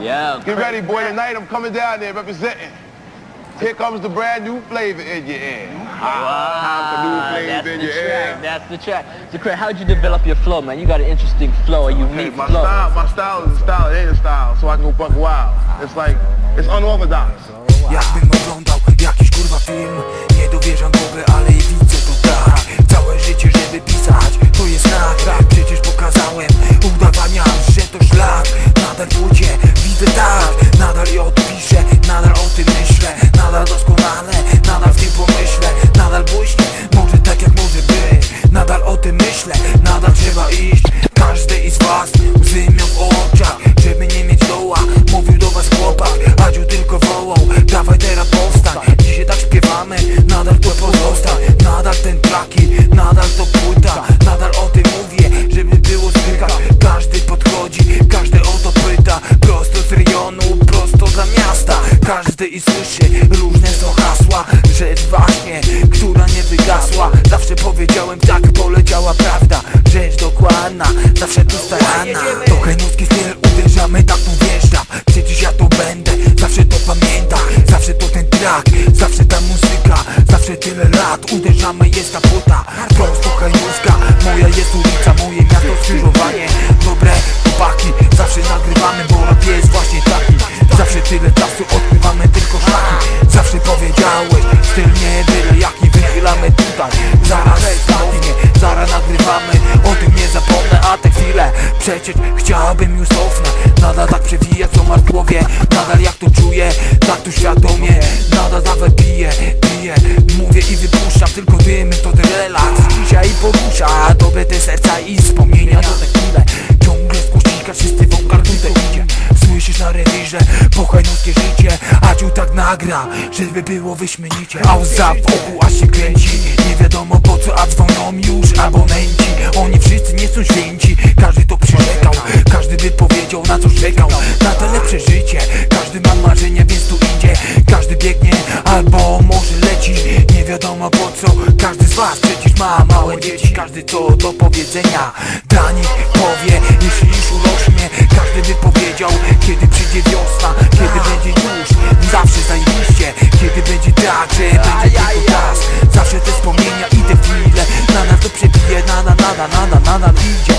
Yeah. Get ready, boy. Tonight I'm coming down there representing. Here comes the brand new flavor in your ear. Time for new Ah, flavors that's the your track. That's the track. So, Craig, how'd you develop your flow, man? You got an interesting flow, a Hey, unique my flow. style, my style is a style. It ain't a style, so I can go buck wild. It's like it's unorthodox. Jakbym oglądał jakiś kurwa film Nie dowierzam teraz powstań. Dzisiaj tak śpiewamy, nadal to pozostał Nadal ten traki, nadal to płyta. Nadal o tym mówię, żeby było słychać. Każdy podchodzi, każdy o to pyta. Prosto z rejonu, prosto dla miasta. Każdy i słyszy, różne są hasła. Rzecz właśnie, która nie wygasła. Zawsze powiedziałem tak, poleciała prawda. Rzecz dokładna, zawsze tu starana track, zawsze ta muzyka Zawsze tyle lat, uderzamy, jest ta płyta. Prosto hajnowska, moja jest ulica Moje miasto skrzyżowanie. Dobre chłopaki, zawsze nagrywamy Bo rap jest właśnie taki. Zawsze tyle czasu, odkrywamy tylko szlaki. Zawsze powiedziałeś, styl nie byle jaki Wychylamy tutaj, zaraz stanie Zaraz nagrywamy, o tym nie zapomnę A te chwile, przecież chciałbym już cofnę. Nadal tak przewija co masz w głowie Nadal jak to czuję, tak tu świadomie Nadal nawet piję, piję Mówię i wypuszczam, tylko dymy to ten relaks. Dzisiaj porusza, dobre te serca i wspomnienia. To te chwile, ciągle spuścika Wszyscy w kartutę idzie. Słyszysz na rewirze, pochajnowskie życie. Aciu tak nagra, żeby było wyśmienicie. A łza wokół aż się kręci. Nie wiadomo po co, a dzwonią już abonenci. Oni wszyscy nie są święci Każdy to przyrzekał, każdy by powiedział na co czekał. Na to lepsze życie, wiadomo po co, każdy z was przecież ma małe dzieci Każdy co do powiedzenia dla nich powie Jeśli już urośnie, każdy by powiedział Kiedy przyjdzie wiosna, kiedy będzie już Zawsze zajebiście, kiedy będzie tak, że będzie tylko czas Zawsze te wspomnienia i te chwile Na nas to przebije, nada, nada, nada, nada idzie Nada, nada, nada idzie